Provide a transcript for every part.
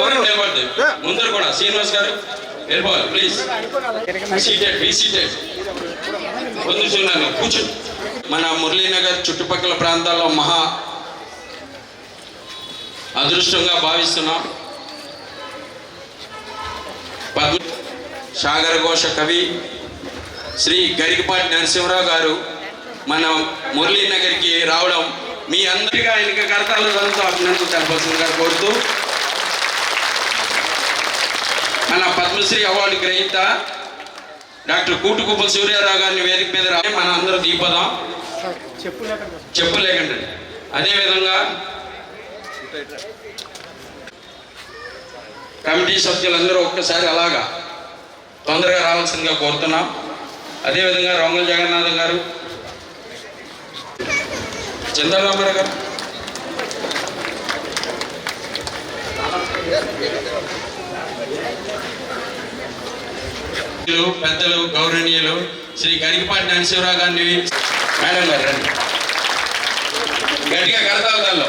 కూడా నిలబడదు ముందర కూడా శ్రీనివాస్ గారు వెళ్ళిపోవాలి ప్లీజ్ సీటెడ్ బీ సీటెడ్ పొందుతున్నాను కూర్చో. మన మురళీనగర్ చుట్టుపక్కల ప్రాంతాల్లో మహా అదృష్టంగా భావిస్తున్నాం. పద్మ సాగర ఘోష కవి శ్రీ గరికపాటి నరసింహరావు గారు మన మురళీనగర్కి రావడం మీ అందరికీ ఆయనకి కర్తలు ధ్వనితో అభినందన కోరుతూ మన పద్మశ్రీ అవార్డు గ్రహీత డాక్టర్ కూటుకుప్ప సూర్యారావు గారిని వేదిక మీద రా మన అందరూ దీపదాం. చెప్పలేకండి. అదేవిధంగా కమిటీ సభ్యులందరూ ఒక్కసారి అలాగా తొందరగా రావాల్సిందిగా కోరుతున్నాం. అదేవిధంగా రొంగల్ జగన్నాథం గారు చంద్రరామారావు గారు. పెద్దలు గౌరవనీయులు శ్రీ గరికపాటి నరసింహరావు గారిని మేడం గారు రండి. గట్టిగా కడతాలు దానిలో.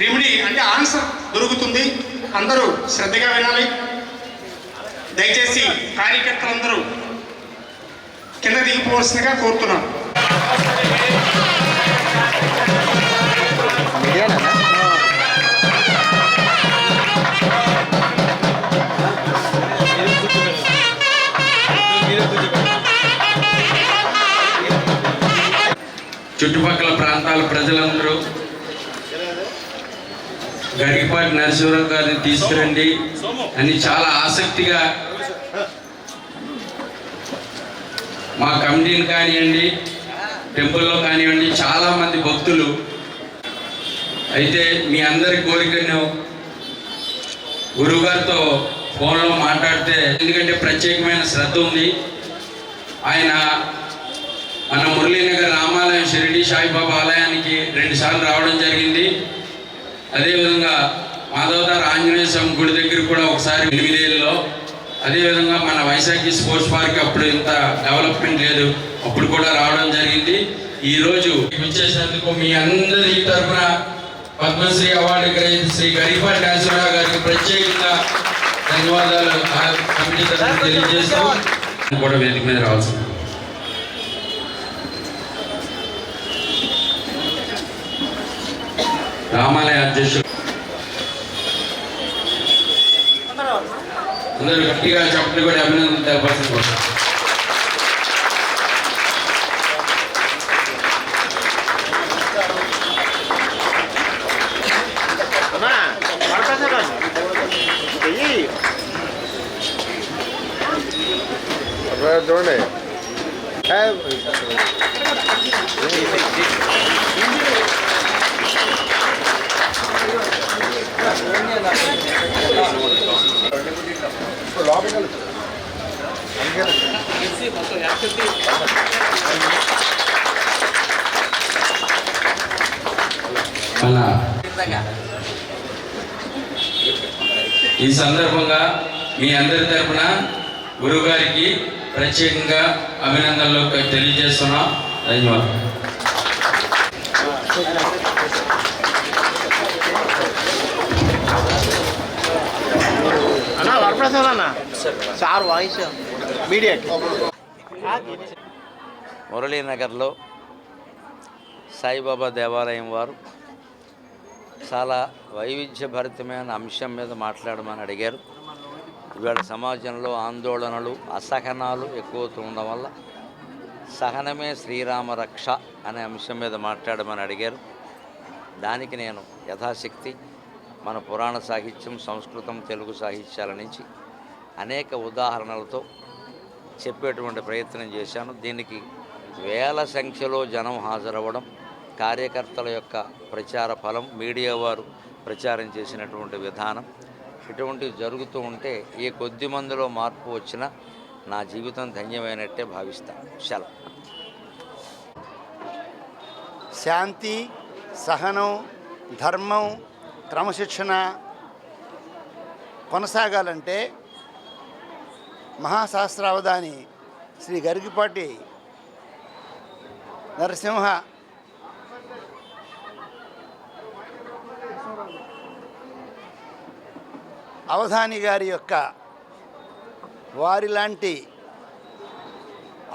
రెమెడీ అంటే ఆన్సర్ దొరుకుతుంది. అందరూ శ్రద్ధగా వినాలి. దయచేసి కార్యకర్తలందరూ కింద దిగిపోవలసిందిగా కోరుతున్నాను. చుట్టుపక్కల ప్రాంతాల ప్రజలందరూ గరికపాటి నరసింహరావు గారిని తీసుకురండి అని చాలా ఆసక్తిగా మా కమిటీని కానివ్వండి టెంపుల్లో కానివ్వండి చాలా మంది భక్తులు. అయితే మీ అందరి కోరికను గురువుగారితో ఫోన్లో మాట్లాడితే ఎందుకంటే ప్రత్యేకమైన శ్రద్ధ ఉంది. ఆయన మన మురళీనగర్ రామాలయం షిరిడి సాయిబాబా ఆలయానికి రెండుసార్లు రావడం జరిగింది. అదేవిధంగా మాధవదార్ ఆంజనేయ స్వామి గుడి దగ్గర కూడా ఒకసారి ఎనిమిదేళ్ళలో అదేవిధంగా మన వైశాఖి స్పోర్ట్స్ పార్క్ అప్పుడు ఇంత డెవలప్మెంట్ లేదు అప్పుడు కూడా రావడం జరిగింది. ఈ రోజు వచ్చేసినందుకు మీ అందరి తరఫున పద్మశ్రీ అవార్డు గ్రహీత శ్రీ గరిపాటి నరసింహరావు గారికి ప్రత్యేకంగా ధన్యవాదాలు. ఆ కమిటీ తరఫున తెలియజేస్తూ కూడా వేదిక మీద రావాల్సింది. రామాలయ అధ్యక్షుడు అందరూ గట్టిగా చెప్పలు కూడా అభినందన తెలపాల్సిన కోసం చూడండి మన ఈ సందర్భంగా మీ అందరి తరపున గురువు గారికి ప్రత్యేకంగా అభినందనలు తెలియజేస్తున్నాం. ధన్యవాదాలు. సార్ వాయిస్ మీడియాకి. మురళీనగర్లో సాయిబాబా దేవాలయం వారు చాలా వైవిధ్యభరితమైన అంశం మీద మాట్లాడమని అడిగారు. ఇవాళ సమాజంలో ఆందోళనలు అసహనాలు ఎక్కువతూ ఉండడం వల్ల సహనమే శ్రీరామ రక్ష అనే అంశం మీద మాట్లాడమని అడిగారు. దానికి నేను యథాశక్తి మన పురాణ సాహిత్యం సంస్కృతం తెలుగు సాహిత్యాల నుంచి అనేక ఉదాహరణలతో చెప్పేటువంటి ప్రయత్నం చేశాను. దీనికి వేల సంఖ్యలో జనం హాజరవ్వడం కార్యకర్తల యొక్క ప్రచార ఫలం మీడియా వారు ప్రచారం చేసినటువంటి విధానం. ఇటువంటివి జరుగుతూ ఉంటే ఏ కొద్ది మందిలో మార్పు వచ్చినా నా జీవితం ధన్యమైనట్టే భావిస్తాను సెలవు. శాంతి సహనం ధర్మం క్రమశిక్షణ కొనసాగాలంటే మహాశాస్త్రావధాని శ్రీ గరికిపాటి నరసింహ అవధాని గారి యొక్క వారి లాంటి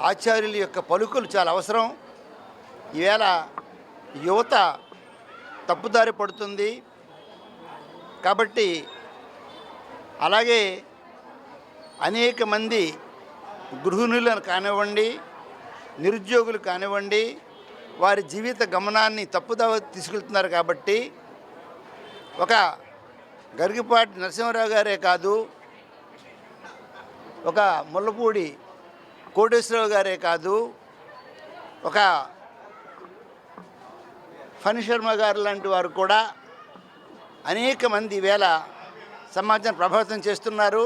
ఆచార్యుల యొక్క పలుకులు చాలా అవసరం. ఈవేళ యువత తప్పుదారి పడుతుంది. కాబట్టి అలాగే అనేక మంది గృహిణులను కానివ్వండి నిరుద్యోగులు కానివ్వండి వారి జీవిత గమనాన్ని తప్పుదావ తీసుకెళ్తున్నారు కాబట్టి ఒక గరిగిపాటి నరసింహరావు గారే కాదు ఒక ముల్లపూడి కోటేశ్వరరావు గారే కాదు ఒక ఫణి శర్మ గారు లాంటి వారు కూడా అనేక మంది వేళ సమాజాన్ని ప్రభావితం చేస్తున్నారు.